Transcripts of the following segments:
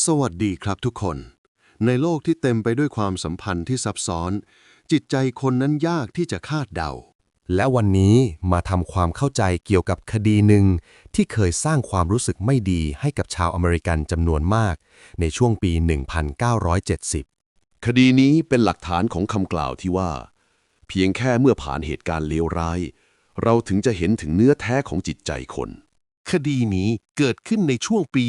สวัสดีครับทุกคน ในโลกที่เต็มไปด้วยความสัมพันธ์ที่ซับซ้อน จิตใจคนนั้นยากที่จะคาดเดา และวันนี้มาทำความเข้าใจเกี่ยวกับคดีหนึ่ง ที่เคยสร้างความรู้สึกไม่ดีให้กับชาวอเมริกันจำนวนมาก ในช่วงปี 1970 คดีนี้เป็นหลักฐานของคำกล่าวที่ว่า เพียงแค่เมื่อผ่านเหตุการณ์เลวร้าย เราถึงจะเห็นถึงเนื้อแท้ของจิตใจคน คดีนี้เกิดขึ้นในช่วงปี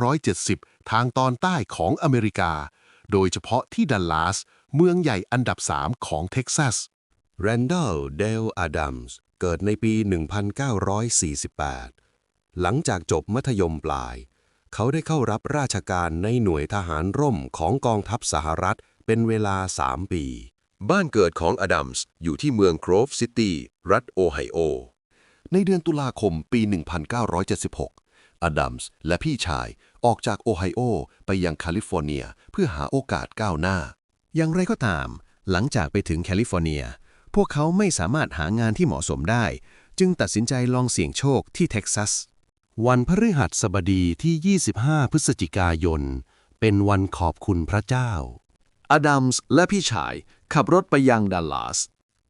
1970 ทางตอนใต้ของอเมริกา โดยเฉพาะที่ดัลลาส เมืองใหญ่อันดับ 3 ของเท็กซัสแรนดัลเดลอาดัมส์เกิดในปี 1948 หลังจากจบมัธยมปลาย เขาได้เข้ารับราชการในหน่วยทหารร่มของกองทัพสหรัฐเป็นเวลา 3 ปี บ้านเกิดของอดัมส์อยู่ที่เมืองโกรฟซิตี้ รัฐโอไฮโอ ในเดือนตุลาคมปี 1976 อดัมส์และพี่ชายออกจากโอไฮโอไปยังแคลิฟอร์เนียเพื่อหาโอกาสก้าวหน้า อย่างไรก็ตาม หลังจากไปถึงแคลิฟอร์เนีย พวกเขาไม่สามารถหางานที่เหมาะสมได้ จึงตัดสินใจลองเสี่ยงโชคที่เท็กซัส วันพฤหัสบดีที่ 25 พฤศจิกายน เป็นวันขอบคุณพระเจ้า อดัมส์และพี่ชายขับรถไปยังดัลลาส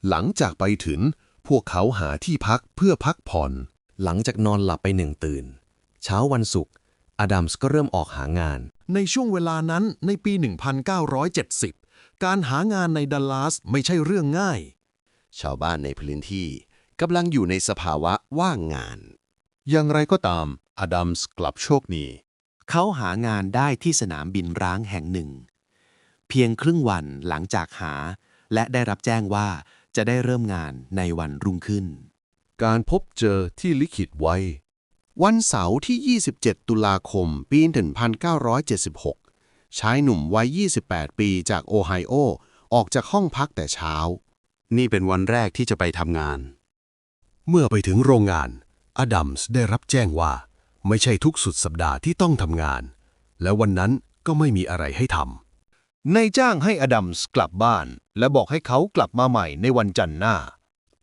หลังจากไปถึง พวกเขาหาที่พักเพื่อพักผ่อน หลังจากนอนหลับไปหนึ่งตื่น เช้าวันศุกร์อดัมส์ก็เริ่มออกหางาน ในช่วงเวลานั้นในปี 1970 การหางานในดัลลาสไม่ใช่เรื่องง่าย ชาวบ้านในพื้นที่กำลังอยู่ในสภาวะว่างงาน อย่างไรก็ตาม อดัมส์กลับโชคดี เขาหางานได้ที่สนามบินร้างแห่งหนึ่ง เพียงครึ่งวันหลังจากหา และได้รับแจ้งว่า จะได้เริ่มงานในวันรุ่งขึ้น การพบเจอที่ลิขิตไว้ วันเสาร์ที่ 27 ตุลาคม ปี 1976 ชายหนุ่มวัย 28 ปีจากโอไฮโอ ออกจากห้องพักแต่เช้า นี่เป็นวันแรกที่จะไปทำงาน เมื่อไปถึงโรงงาน อดัมส์ได้รับแจ้งว่า ไม่ใช่ทุกสุดสัปดาห์ที่ต้องทำงาน และวันนั้นก็ไม่มีอะไรให้ทำ นายจ้างให้อดัมส์กลับบ้าน และบอกให้เขากลับมาใหม่ในวันจันทร์หน้า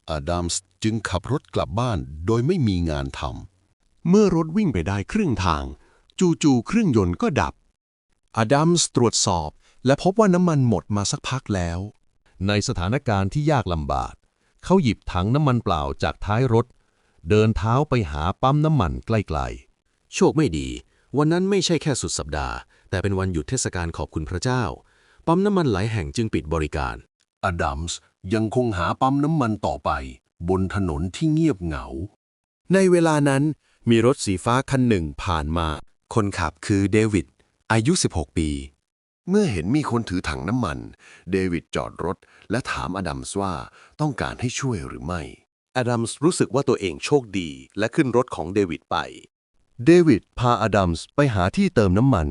อดัมส์จึงขับรถกลับบ้านโดยไม่มีงานทเมื่อรถวิ่งไปได้ครึ่งทาง จู่ๆเครื่องยนต์ก็ดับ อดัมส์ตรวจสอบ และพบว่าน้ำมันหมดมาสักพักแล้ว ในสถานการณ์ที่ยากลำบาก เขาหยิบถังน้ำมันเปล่าจากท้ายรถ เดินเท้าไปหาปั๊มน้ำมันใกล้โชคไม่ดี วันนั้นไม่ใช่แค่สุดสัปดาห์ แต่เป็นวันหยุดเทศกาลขอบคุณพระเจ้า ปั๊มน้ำมันหลายแห่งจึงปิดบริการำอดัมส์ยังคงหาปั๊มน้ำมันต่อไป บนถนนที่เงียบเหงา ในเวลานั้นมีรถสีฟ้าคันหนึ่งผ่านมา คนขับคือเดวิด อายุ 16 ปี เมื่อเห็นมีคนถือถังน้ำมัน เดวิดจอดรถและถามอดัมส์ว่าต้องการให้ช่วยหรือไม่ อดัมส์รู้สึกว่าตัวเองโชคดีและขึ้นรถของเดวิดไป เดวิดพาอดัมส์ไปหาที่เติมน้ำมัน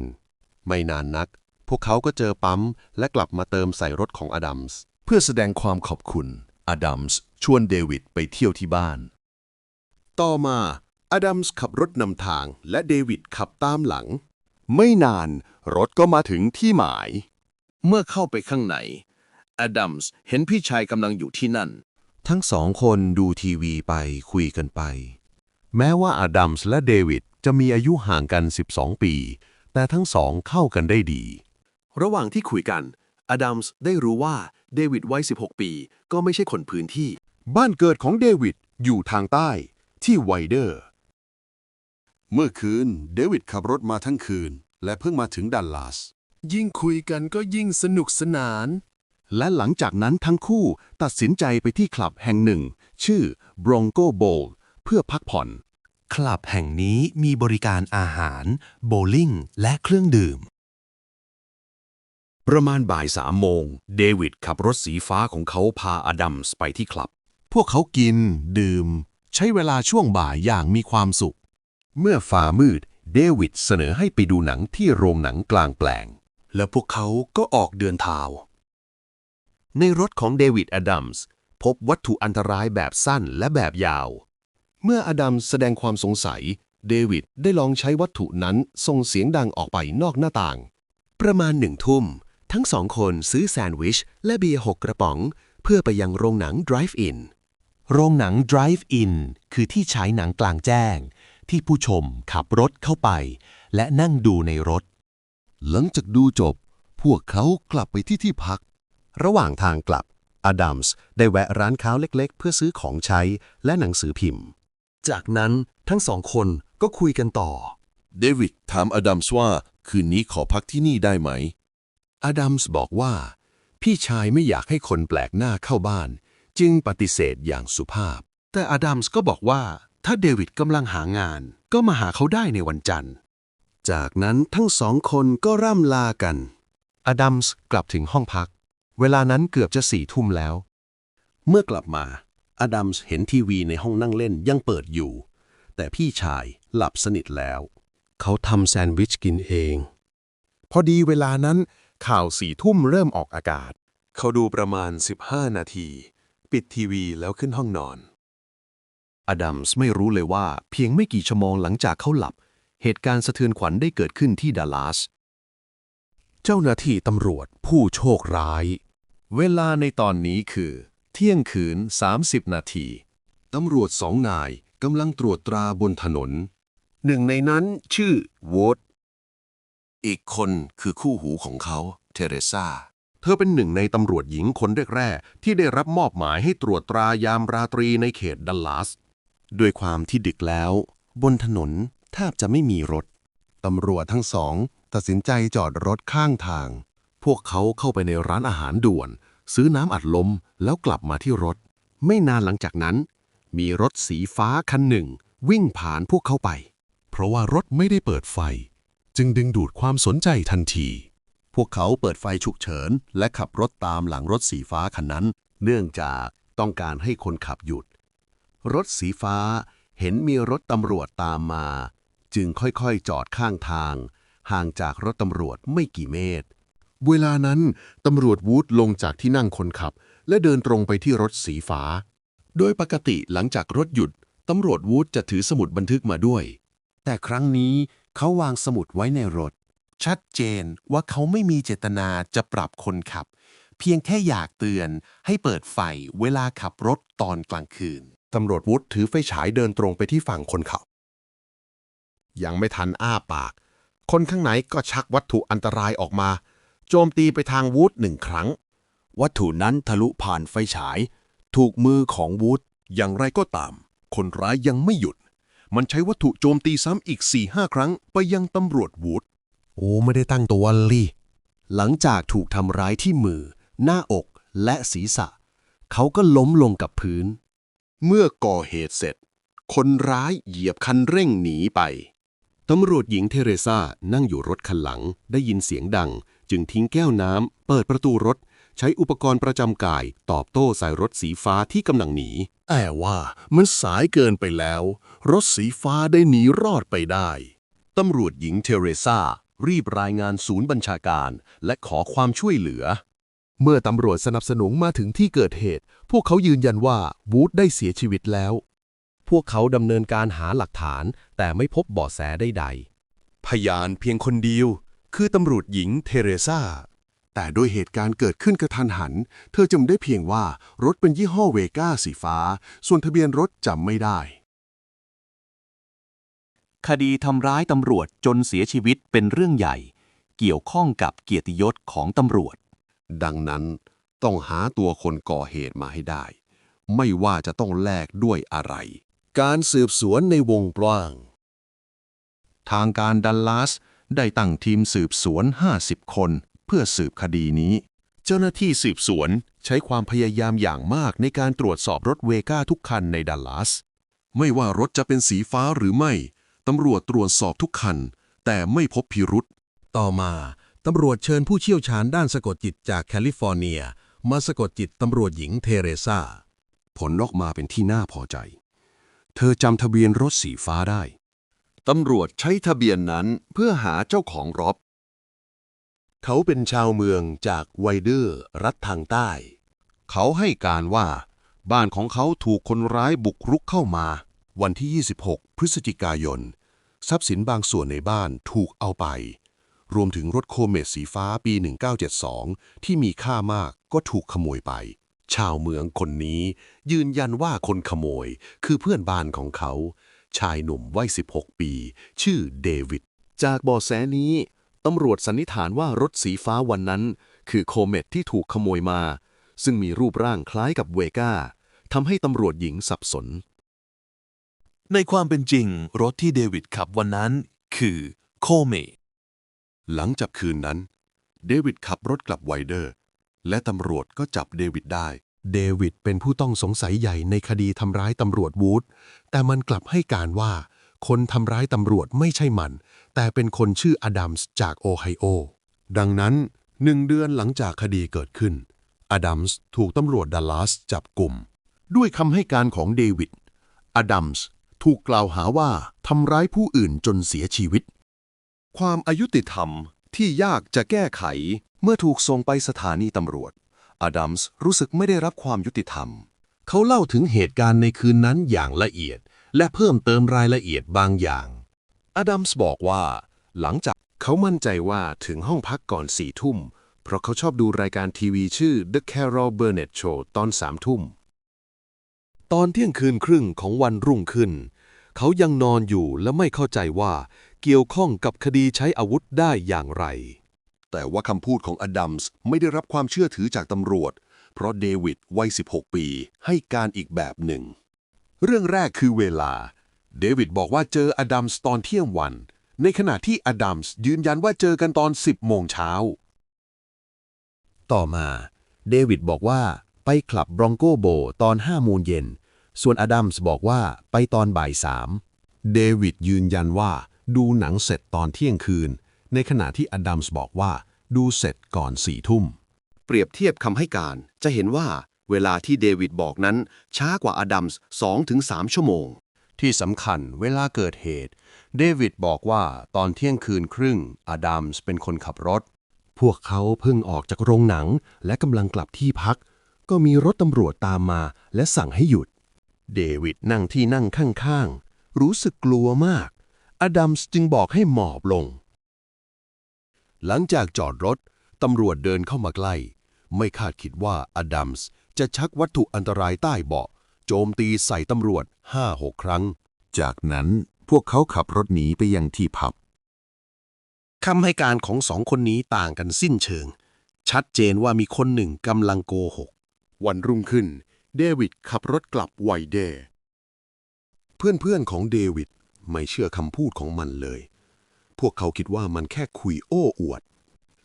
ไม่นานนักพ วกเขาก็เจอปั๊ม และกลับมาเติมใส่รถของอดัมส์ เพื่อแสดงความขอบคุณ อดัมส์ชวนเดวิดไปเที่ยวที่บ้าน ต่อมา อดัมส์ขับรถนำทาง และเดวิดขับตามหลัง ไม่นาน รถก็มาถึงที่หมาย เมื่อเข้าไปข้างใน อดัมส์เห็นพี่ชายกำลังอยู่ที่นั่น ทั้งสองคนดูทีวีไปคุยกันไป แม้ว่าอดัมส์และเดวิดจะมีอายุห่างกัน 12 ปี แต่ทั้งสองเข้ากันได้ดี ระหว่างที่คุยกัน อดัมส์ได้รู้ว่าเดวิดวัย 16 ปี ก็ไม่ใช่คนพื้นที่ บ้านเกิดของเดวิดอยู่ทางใต้ที่ไวเดอร์ เมื่อคืนเดวิดขับรถมาทั้งคืน และเพิ่งมาถึงดัลลาสยิ่งคุยกันก็ยิ่งสนุกสนาน และหลังจากนั้นทั้งคู่ตัดสินใจไปที่คลับแห่งหนึ่ง ชื่อ Bronco Bowl เพื่อพักผ่อน คลับแห่งนี้มีบริการอาหาร โบว์ลิ่ง และเครื่องดื่ม ประมาณบ่ายสามโมง เดวิดขับรถสีฟ้าของเขาพาอดัมส์ไปที่คลับ พวกเขากิน ดื่ม ใช้เวลาช่วงบ่ายอย่างมีความสุข เมื่อฟ้ามืด เดวิดเสนอให้ไปดูหนังที่โรงหนังกลางแปลง แล้วพวกเขาก็ออกเดินเท้าในรถของเดวิดอดัมส์พบวัตถุอันตรายแบบสั้นและแบบยาว เมื่ออดัมแสดงความสงสัย เดวิดได้ลองใช้วัตถุนั้นส่งเสียงดังออกไปนอกหน้าต่าง ประมาณหนึ่งทุ่ม ทั้งสองคนซื้อแซนด์วิช และเบียร์หกกระป๋อง เพื่อไปยังโรงหนัง Drive-In โรงหนัง Drive-In คือที่ฉายหนังกลางแจ้ง ที่ผู้ชมขับรถเข้าไป และนั่งดูในรถ หลังจากดูจบ พวกเขากลับไปที่ที่พัก ระหว่างทางกลับ อดัมส์ได้แวะร้านค้าเล็กๆ เพื่อซื้อของใช้และหนังสือพิมพ์ จากนั้นทั้งสองคนก็คุยกันต่อ เดวิดถามอดัมส์ว่า คืนนี้ขอพักที่นี่ได้ไหม อดัมส์บอกว่า พี่ชายไม่อยากให้คนแปลกหน้าเข้าบ้าน จึงปฏิเสธอย่างสุภาพ แต่อดัมส์ก็บอกว่า ถ้าเดวิดกำลังหางาน ก็มาหาเขาได้ในวันจันทร์ จากนั้นทั้งสองคนก็ร่ำลากัน อดัมส์กลับถึงห้องพัก เวลานั้นเกือบจะสี่ทุ่มแล้ว เมื่อกลับมา อดัมส์เห็นทีวีในห้องนั่งเล่นยังเปิดอยู่ แต่พี่ชายหลับสนิทแล้ว เขาทำแซนด์วิชกินเอง พอดีเวลานั้น ข่าวสี่ทุ่มเริ่มออกอากาศ เขาดูประมาณ 15 นาที ปิดทีวีแล้วขึ้นห้องนอน อดัมส์ไม่รู้เลยว่าเพียงไม่กี่ชั่วโมงหลังจากเขาหลับ เหตุการณ์สะเทือนขวัญได้เกิดขึ้นที่ดัลลัส เจ้าหน้าที่ตำรวจผู้โชคร้าย เวลาในตอนนี้คือ เที่ยงคืน 30 นาที ตำรวจสองนายกำลังตรวจตราบนถนน หนึ่งในนั้นชื่อโวต อีกคนคือคู่หูของเขา เทเรซาเธอเป็นหนึ่งในตำรวจหญิงคนแรกๆที่ได้รับมอบหมายให้ตรวจตรายามราตรีในเขตดัลลัส ด้วยความที่ดึกแล้ว บนถนนแทบจะไม่มีรถ ตำรวจทั้งสอง ตัดสินใจจอดรถข้างทาง พวกเขาเข้าไปในร้านอาหารด่วน ซื้อน้ำอัดลมแล้วกลับมาที่รถ ไม่นานหลังจากนั้น มีรถสีฟ้าคันหนึ่ง วิ่งผ่านพวกเขาไป เพราะว่ารถไม่ได้เปิดไฟ จึงดึงดูดความสนใจทันที พวกเขาเปิดไฟฉุกเฉิน และขับรถตามหลังรถสีฟ้าคันนั้น เนื่องจากต้องการให้คนขับหยุด รถสีฟ้าเห็นมีรถตำรวจตามมา จึงค่อยๆจอดข้างทาง ห่างจากรถตำรวจไม่กี่เมตร เวลานั้นตำรวจวูดลงจากที่นั่งคนขับ และเดินตรงไปที่รถสีฟ้า โดยปกติหลังจากรถหยุดตำรวจวูดจะถือสมุดบันทึกมาด้วย แต่ครั้งนี้ เขาวางสมุดไว้ในรถ ชัดเจนว่าเขาไม่มีเจตนาจะปรับคนขับ เพียงแค่อยากเตือนให้เปิดไฟเวลาขับรถตอนกลางคืน ตำรวจวุฒิถือไฟฉายเดินตรงไปที่ฝั่งคนขับ ยังไม่ทันอ้าปาก คนข้างในก็ชักวัตถุอันตรายออกมา โจมตีไปทางวูดหนึ่งครั้ง วัตถุนั้นทะลุผ่านไฟฉาย ถูกมือของวูดอย่างไรก็ตาม คนร้ายยังไม่หยุด มันใช้วัตถุโจมตีซ้ำอีก 4-5 ครั้งไปยังตำรวจวูดโอ้ไม่ได้ตั้งตัวลีหลังจากถูกทำร้ายที่มือ หน้าอกและศีรษะ เขาก็ล้มลงกับพื้น เมื่อก่อเหตุเสร็จ คนร้ายเหยียบคันเร่งหนีไป ตำรวจหญิงเทเรซานั่งอยู่รถคันหลังได้ยินเสียงดัง จึงทิ้งแก้วน้ำเปิดประตูรถ ใช้อุปกรณ์ประจำกาย ตอบโต้ใส่รถสีฟ้าที่กำลังหนีแต่ว่ามันสายเกินไปแล้ว รถสีฟ้าได้หนีรอดไปได้ ตำรวจหญิงเทเรซารีบรายงานศูนย์บัญชาการ และขอความช่วยเหลือ เมื่อตำรวจสนับสนุนมาถึงที่เกิดเหตุ พวกเขายืนยันว่าวูดได้เสียชีวิตแล้ว พวกเขาดำเนินการหาหลักฐาน แต่ไม่พบเบาะแสใดๆ พยานเพียงคนเดียว คือตำรวจหญิงเทเรซาแต่ด้วยเหตุการณ์เกิดขึ้นกระทันหัน เธอจำได้เพียงว่ารถเป็นยี่ห้อเวก้าสีฟ้า ส่วนทะเบียนรถจำไม่ได้ คดีทำร้ายตำรวจจนเสียชีวิตเป็นเรื่องใหญ่ เกี่ยวข้องกับเกียรติยศของตำรวจ ดังนั้นต้องหาตัวคนก่อเหตุมาให้ได้ ไม่ว่าจะต้องแลกด้วยอะไร การสืบสวนในวงกว้าง ทางการดัลลัสได้ตั้งทีมสืบสวน 50 คน เพื่อสืบคดีนี้ เจ้าหน้าที่สืบสวนใช้ความพยายามอย่างมากในการตรวจสอบรถเวก้าทุกคันในดัลลัส ไม่ว่ารถจะเป็นสีฟ้าหรือไม่ ตำรวจตรวจสอบทุกคัน แต่ไม่พบพิรุษ ต่อมาตำรวจเชิญผู้เชี่ยวชาญด้านสะกดจิตจากแคลิฟอร์เนีย มาสะกดจิตตำรวจหญิงเทเรซาผลออกมาเป็นที่น่าพอใจ เธอจำทะเบียนรถสีฟ้าได้ ตำรวจใช้ทะเบียนนั้นเพื่อหาเจ้าของรถเขาเป็นชาวเมืองจากไวเดอร์รัฐทางใต้ เขาให้การว่า บ้านของเขาถูกคนร้ายบุกรุกเข้ามา วันที่ 26 พฤศจิกายน ทรัพย์สินบางส่วนในบ้านถูกเอาไป รวมถึงรถโคเมตสีฟ้าปี 1972 ที่มีค่ามากก็ถูกขโมยไป ชาวเมืองคนนี้ยืนยันว่าคนขโมยคือเพื่อนบ้านของเขา ชายหนุ่มวัย 16 ปี ชื่อเดวิด จากเบาะแสนี้ตำรวจสันนิษฐานว่ารถสีฟ้าวันนั้น คือโคเมตที่ถูกขโมยมา ซึ่งมีรูปร่างคล้ายกับเวก้าทำให้ตำรวจหญิงสับสน ในความเป็นจริง รถที่เดวิดขับวันนั้น คือโคเม หลังจากคืนนั้น เดวิดขับรถกลับไวเดอร์ และตำรวจก็จับเดวิดได้ เดวิดเป็นผู้ต้องสงสัยใหญ่ในคดีทำร้ายตำรวจวูด แต่มันกลับให้การว่า คนทำร้ายตำรวจไม่ใช่มัน แต่เป็นคนชื่ออดัมส์จากโอไฮโอ ดังนั้นหนึ่งเดือนหลังจากคดีเกิดขึ้น อดัมส์ถูกตำรวจดัลลัสจับกลุ่ม ด้วยคำให้การของเดวิด อดัมส์ ถูกกล่าวหาว่าทำร้ายผู้อื่นจนเสียชีวิต ความอายุติธรรมที่ยากจะแก้ไขเมื่อถูกส่งไปสถานีตำรวจ อดัมส์รู้สึกไม่ได้รับความยุติธรรม เขาเล่าถึงเหตุการณ์ในคืนนั้นอย่างละเอียด และเพิ่มเติมรายละเอียดบางอย่าง อดัมส์บอกว่า หลังจากเขามั่นใจว่าถึงห้องพักก่อนสี่ทุ่ม เพราะเขาชอบดูรายการทีวีชื่อ The Carol Burnett Show ตอนสามทุ่ม ตอนเที่ยงคืนครึ่งของวันรุ่งขึ้น เขายังนอนอยู่และไม่เข้าใจว่าเกี่ยวข้องกับคดีใช้อาวุธได้อย่างไร แต่ว่าคำพูดของอดัมส์ไม่ได้รับความเชื่อถือจากตำรวจ เพราะเดวิดวัย 16 ปี ให้การอีกแบบหนึ่ง เรื่องแรกคือเวลา เดวิดบอกว่าเจออดัมส์ตอนเที่ยงวัน ในขณะที่อดัมส์ยืนยันว่าเจอกันตอน 10 โมงเช้า ต่อมา เดวิดบอกว่าไปคลับบรองโกโบตอน5โมงเย็น ส่วนอดัมส์บอกว่าไปตอนบ่ายสามเดวิดยืนยันว่าดูหนังเสร็จตอนเที่ยงคืน ในขณะที่อดัมส์บอกว่าดูเสร็จก่อนสี่ทุ่ม เปรียบเทียบคำให้การ จะเห็นว่าเวลาที่เดวิดบอกนั้น ช้ากว่าอดัมส์2-3ชั่วโมง ที่สำคัญเวลาเกิดเหตุ เดวิดบอกว่าตอนเที่ยงคืนครึ่ง อดัมส์เป็นคนขับรถ พวกเขาเพิ่งออกจากโรงหนัง และกำลังกลับที่พัก ก็มีรถตำรวจตามมา และสั่งให้หยุด เดวิดนั่งที่นั่งข้างๆ รู้สึกกลัวมาก อดัมส์จึงบอกให้หมอบลง หลังจากจอดรถ ตำรวจเดินเข้ามาใกล้ ไม่คาดคิดว่าอดัมส์จะชักวัตถุอันตรายใต้เบาะ โจมตีใส่ตำรวจห้าหกครั้ง จากนั้นพวกเขาขับรถหนีไปยังที่ผับคำให้การของสองคนนี้ต่างกันสิ้นเชิง ชัดเจนว่ามีคนหนึ่งกำลังโกหก วันรุ่งขึ้น เดวิดขับรถกลับไวเดย์เพื่อนๆของเดวิดไม่เชื่อคำพูดของมันเลย พวกเขาคิดว่ามันแค่คุยโอ้อวด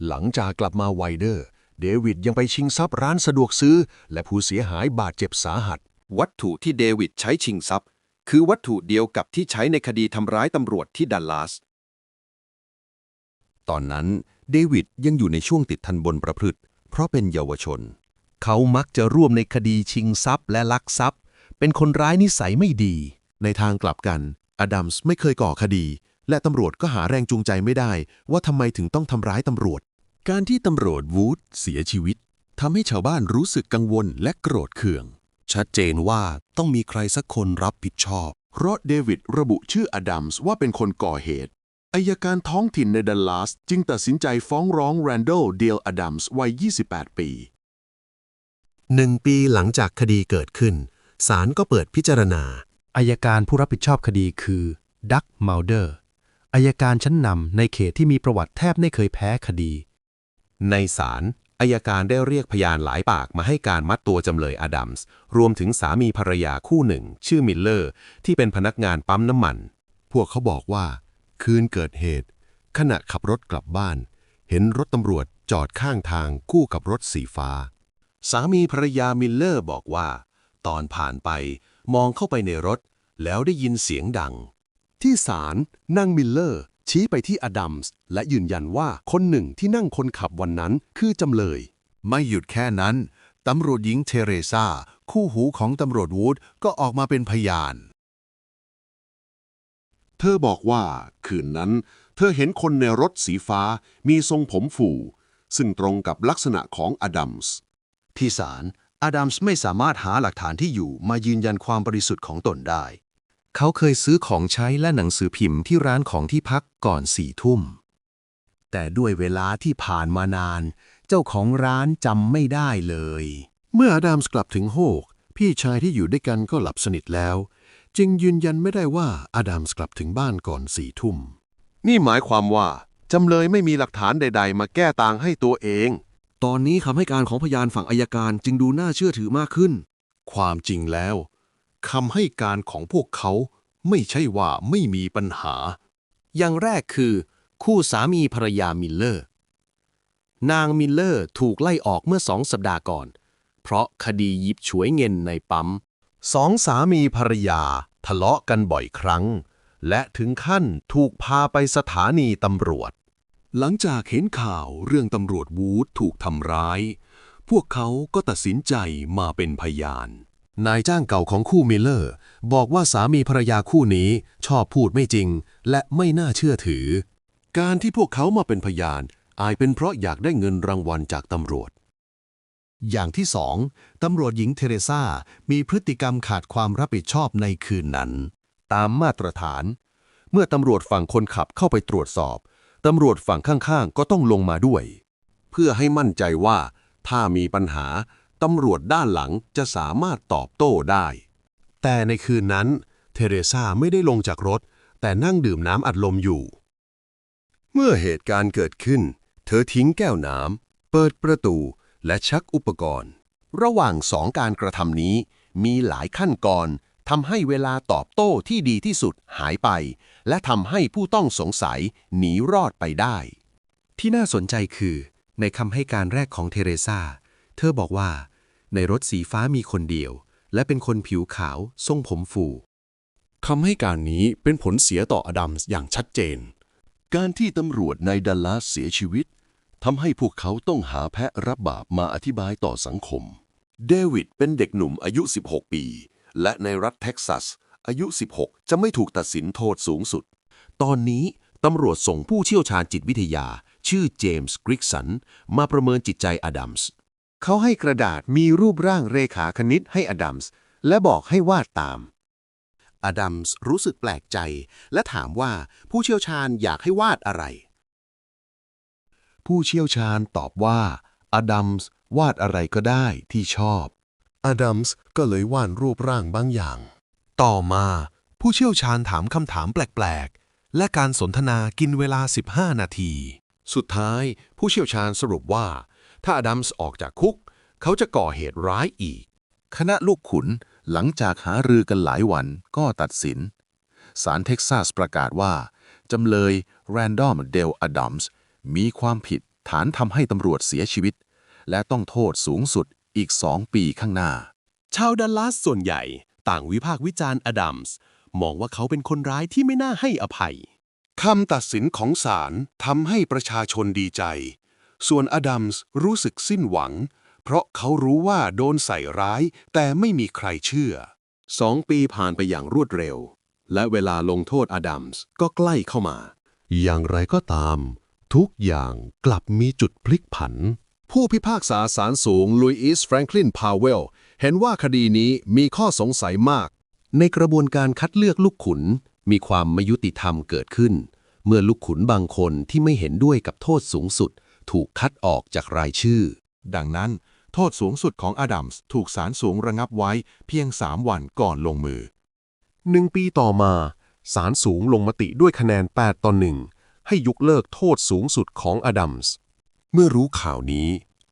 หลังจากกลับมาไวเดอร์ เดวิดยังไปชิงทรัพย์ร้านสะดวกซื้อ และผู้เสียหายบาดเจ็บสาหัส วัตถุที่เดวิดใช้ชิงทรัพย์ คือวัตถุเดียวกับที่ใช้ในคดีทำร้ายตำรวจที่ดัลลัส ตอนนั้นเดวิดยังอยู่ในช่วงติดทันบนประพฤติ เพราะเป็นเยาวชน เขามักจะร่วมในคดีชิงทรัพย์และลักทรัพย์ เป็นคนร้ายนิสัยไม่ดี ในทางกลับกัน อดัมส์ไม่เคยก่อคดี และตำรวจก็หาแรงจูงใจไม่ได้ ว่าทำไมถึงต้องทำร้ายตำรวจ การที่ตำรวจวูดเสียชีวิตทำให้ชาวบ้านรู้สึกกังวลและโกรธเคือง ชัดเจนว่าต้องมีใครสักคนรับผิดชอบ เพราะเดวิดระบุชื่ออดัมส์ว่าเป็นคนก่อเหตุอายการท้องถิ่นในดัลลัสจึงตัดสินใจฟ้องร้องแรนโดลเดลอดัมส์วัย 28 ปี หนึ่งปีหลังจากคดีเกิดขึ้น ศาลก็เปิดพิจารณา อายการผู้รับผิดชอบคดีคือ ดักมาลเดอร์ อายการชั้นนำในเขตที่มีประวัติแทบไม่เคยแพ้คดี ในศาลอายการได้เรียกพยานหลายปากมาให้การมัดตัวจำเลยอดัมส์ รวมถึงสามีภรรยาคู่หนึ่ง ชื่อมิลเลอร์ ที่เป็นพนักงานปั๊มน้ำมัน พวกเขาบอกว่า คืนเกิดเหตุ ขณะขับรถกลับบ้าน เห็นรถตำรวจจอดข้างทางคู่กับรถสีฟ้า สามีภรรยามิลเลอร์บอกว่า ตอนผ่านไปมองเข้าไปในรถ แล้วได้ยินเสียงดัง ที่ศาลนางมิลเลอร์ ชี้ไปที่อดัมส์และยืนยันว่าคนหนึ่งที่นั่งคนขับวันนั้นคือจำเลย ไม่หยุดแค่นั้น ตำรวจหญิงเทเรซาคู่หูของตำรวจวูดก็ออกมาเป็นพยาน เธอบอกว่า คืนนั้น เธอเห็นคนในรถสีฟ้ามีทรงผมฟู ซึ่งตรงกับลักษณะของอดัมส์ ที่ศาลอดัมส์ไม่สามารถหาหลักฐานที่อยู่มายืนยันความบริสุทธิ์ของตนได้ เขาเคยซื้อของใช้และหนังสือพิมพ์ที่ร้านของที่พักก่อนสี่ทุ่ม แต่ด้วยเวลาที่ผ่านมานาน เจ้าของร้านจำไม่ได้เลย เมื่ออดัมส์กลับถึงโฮก พี่ชายที่อยู่ด้วยกันก็หลับสนิทแล้ว จึงยืนยันไม่ได้ว่าอดัมส์กลับถึงบ้านก่อนสี่ทุ่ม นี่หมายความว่าจำเลยไม่มีหลักฐานใด ๆ มาแก้ต่างให้ตัวเอง ตอนนี้คำให้การของพยานฝั่งอายการจึงดูน่าเชื่อถือมากขึ้น ความจริงแล้วคำให้การของพวกเขาไม่ใช่ว่าไม่มีปัญหา อย่างแรกคือ คู่สามีภรรยามิลเลอร์ นางมิลเลอร์ถูกไล่ออกเมื่อสองสัปดาห์ก่อน เพราะคดียิบฉวยเงินในปั๊มสองสามีภรรยาทะเลาะกันบ่อยครั้ง และถึงขั้นถูกพาไปสถานีตำรวจ หลังจากเห็นข่าวเรื่องตำรวจวูดถูกทำร้าย พวกเขาก็ตัดสินใจมาเป็นพยาน นายจ้างเก่าของคู่มิลเลอร์ บอกว่าสามีภรรยาคู่นี้ชอบพูดไม่จริง และไม่น่าเชื่อถือ การที่พวกเขามาเป็นพยานอาจเป็นเพราะอยากได้เงินรางวัลจากตำรวจ อย่างที่สองตำรวจหญิงเทเรซามีพฤติกรรมขาดความรับผิดชอบในคืนนั้น ตามมาตรฐาน เมื่อตำรวจฝั่งคนขับเข้าไปตรวจสอบ ตำรวจฝั่งข้างๆ ก็ต้องลงมาด้วย เพื่อให้มั่นใจว่าถ้ามีปัญหา ตำรวจด้านหลังจะสามารถตอบโต้ได้ แต่ในคืนนั้น เทเรซาไม่ได้ลงจากรถ แต่นั่งดื่มน้ำอัดลมอยู่ เมื่อเหตุการณ์เกิดขึ้น เธอทิ้งแก้วน้ำเปิดประตูและชักอุปกรณ์ ระหว่างสองการกระทำนี้มีหลายขั้นตอน ทำให้เวลาตอบโต้ที่ดีที่สุดหายไป และทำให้ผู้ต้องสงสัยหนีรอดไปได้ ที่น่าสนใจคือ ในคำให้การแรกของเทเรซาเธอบอกว่า ในรถสีฟ้ามีคนเดียว และเป็นคนผิวขาว ทรงผมฟูคำให้การนี้เป็นผลเสียต่ออดัมส์อย่างชัดเจน การที่ตำรวจในดัลลัสเสียชีวิตทำให้พวกเขาต้องหาแพะรับบาปมาอธิบายต่อสังคม เดวิดเป็นเด็กหนุ่มอายุ 16 ปี และในรัฐเท็กซัส อายุ 16 จะไม่ถูกตัดสินโทษสูงสุด ตอนนี้ตำรวจส่งผู้เชี่ยวชาญจิตวิทยา ชื่อเจมส์กริกสัน มาประเมินจิตใจอดัมส์เขาให้กระดาษมีรูปร่างเรขาคณิตให้อดัมส์และบอกให้วาดตาม อดัมส์รู้สึกแปลกใจ และถามว่าผู้เชี่ยวชาญอยากให้วาดอะไร ผู้เชี่ยวชาญตอบว่า อดัมส์วาดอะไรก็ได้ที่ชอบ อดัมส์ก็เลยวาดรูปร่างบางอย่าง ต่อมา ผู้เชี่ยวชาญถามคำถามแปลก ๆ และการสนทนากินเวลา 15 นาที สุดท้ายผู้เชี่ยวชาญสรุปว่า ถ้าอดัมส์ออกจากคุก เขาจะก่อเหตุร้ายอีก คณะลูกขุนหลังจากหารือกันหลายวันก็ตัดสินศาลเท็กซัสประกาศว่า จำเลยแรนดอมเดลอดัมส์มีความผิดฐานทำให้ตำรวจเสียชีวิต และต้องโทษสูงสุด อีกสองปีข้างหน้า ชาวดัลลัสส่วนใหญ่ต่างวิพากษ์วิจารณ์อดัมส์มองว่าเขาเป็นคนร้ายที่ไม่น่าให้อภัย คำตัดสินของศาลทำให้ประชาชนดีใจ ส่วนอดัมส์รู้สึกสิ้นหวัง เพราะเขารู้ว่าโดนใส่ร้ายแต่ไม่มีใครเชื่อสองปีผ่านไปอย่างรวดเร็ว และเวลาลงโทษอดัมส์ก็ใกล้เข้ามา อย่างไรก็ตาม ทุกอย่างกลับมีจุดพลิกผัน ผู้พิพากษาศาลสูงลุยอิสแฟรงคลินพาวเวลเห็นว่าคดีนี้มีข้อสงสัยมาก ในกระบวนการคัดเลือกลูกขุน มีความไม่ยุติธรรมเกิดขึ้น เมื่อลูกขุนบางคนที่ไม่เห็นด้วยกับโทษสูงสุด ถูกคัดออกจากรายชื่อ ดังนั้น โทษสูงสุดของอดัมส์ถูกศาลสูงระงับไว้เพียง3วันก่อนลงมือหนึ่งปีต่อมาศาลสูงลงมติด้วยคะแนน 8 ต่อหนึ่งให้ยกเลิกโทษสูงสุดของอดัมส์ มื่อรู้ข่าวนี้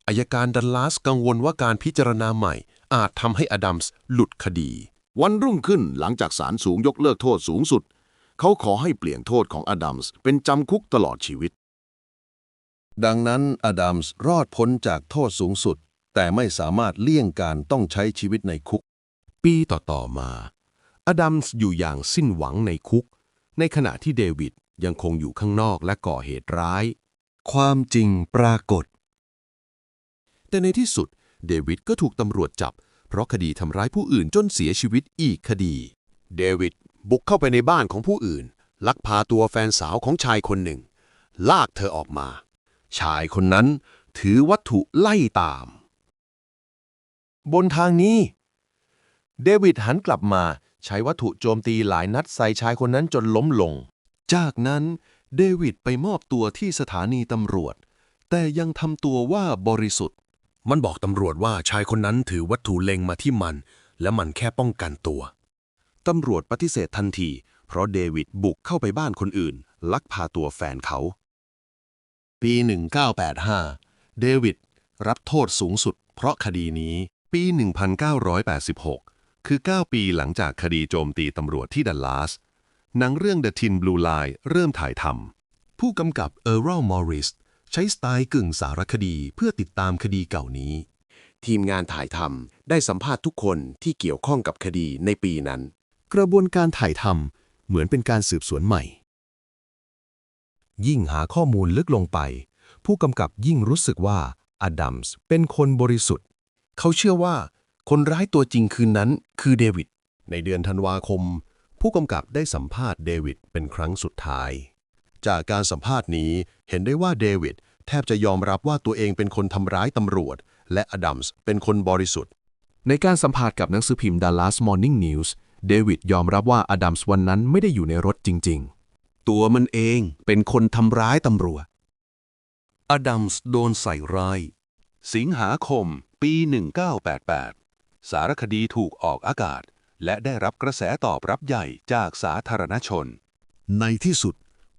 อายการดัลลัสกังวลว่าการพิจารณาใหม่ อาจทำให้อดัมส์หลุดคดี วันรุ่งขึ้นหลังจากศาลสูงยกเลิกโทษสูงสุด เขาขอให้เปลี่ยนโทษของอดัมส์เป็นจำคุกตลอดชีวิต ดังนั้นอดัมส์รอดพ้นจากโทษสูงสุด แต่ไม่สามารถเลี่ยงการต้องใช้ชีวิตในคุก ปีต่อๆมา อดัมส์อยู่อย่างสิ้นหวังในคุก ในขณะที่เดวิดยังคงอยู่ข้างนอกและก่อเหตุร้าย ความจริงปรากฏ แต่ในที่สุด เดวิดก็ถูกตำรวจจับ เพราะคดีทำร้ายผู้อื่นจนเสียชีวิตอีกคดี เดวิดบุกเข้าไปในบ้านของผู้อื่น ลักพาตัวแฟนสาวของชายคนหนึ่ง ลากเธอออกมา ชายคนนั้นถือวัตถุไล่ตาม บนทางนี้ เดวิดหันกลับมาใช้วัตถุโจมตีหลายนัดใส่ชายคนนั้นจนล้มลง จากนั้น เดวิดไปมอบตัวที่สถานีตำรวจ แต่ยังทำตัวว่าบริสุทธิ์ มันบอกตำรวจว่าชายคนนั้นถือวัตถุเล็งมาที่มัน และมันแค่ป้องกันตัว ตำรวจปฏิเสธทันที เพราะเดวิดบุกเข้าไปบ้านคนอื่น ลักพาตัวแฟนเขา ปี 1985 เดวิดรับโทษสูงสุด เพราะคดีนี้ปี 1986 คือ 9 ปีหลังจากคดีโจมตีตำรวจที่ดัลลาส หนังเรื่อง The Tin Blue Line เริ่มถ่ายทำผู้กำกับเออร์เรลมอริสใช้สไตล์กึ่งสารคดีเพื่อติดตามคดีเก่านี้ ทีมงานถ่ายทำได้สัมภาษณ์ทุกคนที่เกี่ยวข้องกับคดีในปีนั้น กระบวนการถ่ายทำเหมือนเป็นการสืบสวนใหม่ ยิ่งหาข้อมูลลึกลงไป ผู้กำกับยิ่งรู้สึกว่าอดัมส์เป็นคนบริสุทธิ์ เขาเชื่อว่าคนร้ายตัวจริงคืนนั้นคือเดวิด ในเดือนธันวาคม ผู้กำกับได้สัมภาษณ์เดวิดเป็นครั้งสุดท้าย จากการสัมภาษณ์นี้เห็นได้ว่าเดวิดแทบจะยอมรับว่าตัวเองเป็นคนทำร้ายตำรวจ และอดัมส์เป็นคนบริสุทธิ์ ในการสัมภาษณ์กับหนังสือพิมพ์ Dallas Morning News เดวิดยอมรับว่าอดัมส์วันนั้นไม่ได้อยู่ในรถจริงตัวมันเองเป็นคนทำร้ายตำรวจ อดัมส์โดนใส่ร้าย สิงหาคม ปี 1988 สารคดีถูกออกอากาศ และได้รับกระแสตอบรับใหญ่จากสาธารณชน ในที่สุด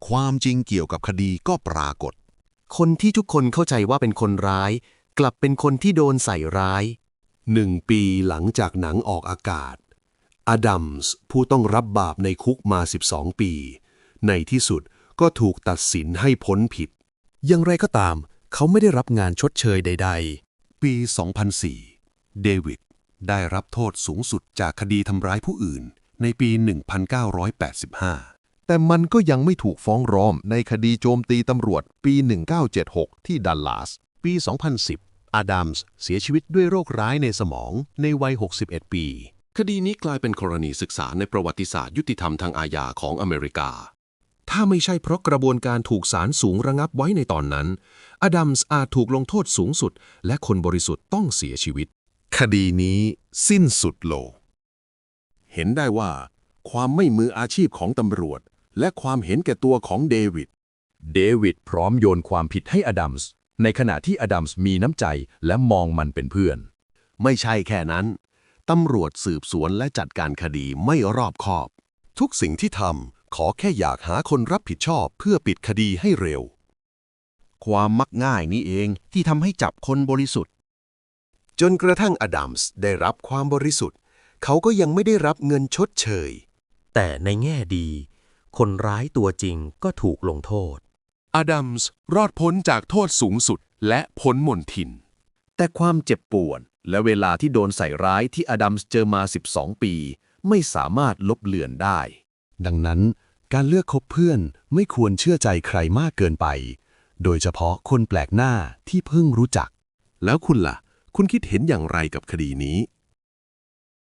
ความจริงเกี่ยวกับคดีก็ปรากฏ คนที่ทุกคนเข้าใจว่าเป็นคนร้าย กลับเป็นคนที่โดนใส่ร้ายหนึ่งปีหลังจากหนังออกอากาศ อดัมส์ผู้ต้องรับบาปในคุกมา 12 ปี ในที่สุดก็ถูกตัดสินให้พ้นผิด อย่างไรก็ตาม เขาไม่ได้รับงานชดเชยใดปี 2004 เดวิด ได้รับโทษสูงสุดจากคดีทำร้ายผู้อื่น ในปี 1985 แต่มันก็ยังไม่ถูกฟ้องร้องในคดีโจมตีตำรวจปี 1976 ที่ดัลลาสปี 2010 อาดัมส์เสียชีวิตด้วยโรคร้ายในสมองในวัย 61 ปี คดีนี้กลายเป็นกรณีศึกษาในประวัติศาสตร์ยุติธรรมทางอาญาของอเมริกาถ้าไม่ใช่เพราะกระบวนการถูกศาลสูงระงับไว้ในตอนนั้น อดัมส์อาจถูกลงโทษสูงสุด และคนบริสุทธิ์ต้องเสียชีวิต คดีนี้สิ้นสุดลง เห็นได้ว่า ความไม่มืออาชีพของตำรวจ และความเห็นแก่ตัวของเดวิดๆเดวิดพร้อมโยนความผิดให้อดัมส์ ในขณะที่อดัมส์มีน้ำใจและมองมันเป็นเพื่อน ไม่ใช่แค่นั้น ตำรวจสืบสวนและจัดการคดีไม่รอบคอบ ทุกสิ่งที่ทำขอแค่อยากหาคนรับผิดชอบเพื่อปิดคดีให้เร็ว ความมักง่ายนี้เองที่ทำให้จับคนบริสุทธิ์ จนกระทั่งอดัมส์ได้รับความบริสุทธิ์ เขาก็ยังไม่ได้รับเงินชดเชย แต่ในแง่ดี คนร้ายตัวจริงก็ถูกลงโทษ อดัมส์รอดพ้นจากโทษสูงสุดและพ้นมนทิน แต่ความเจ็บปวดและเวลาที่โดนใส่ร้ายที่อดัมส์เจอมา 12 ปี ไม่สามารถลบเลือนได้ ดังนั้นการเลือกคบเพื่อนไม่ควรเชื่อใจใครมากเกินไป โดยเฉพาะคนแปลกหน้าที่เพิ่งรู้จัก แล้วคุณล่ะ คุณคิดเห็นอย่างไรกับคดีนี้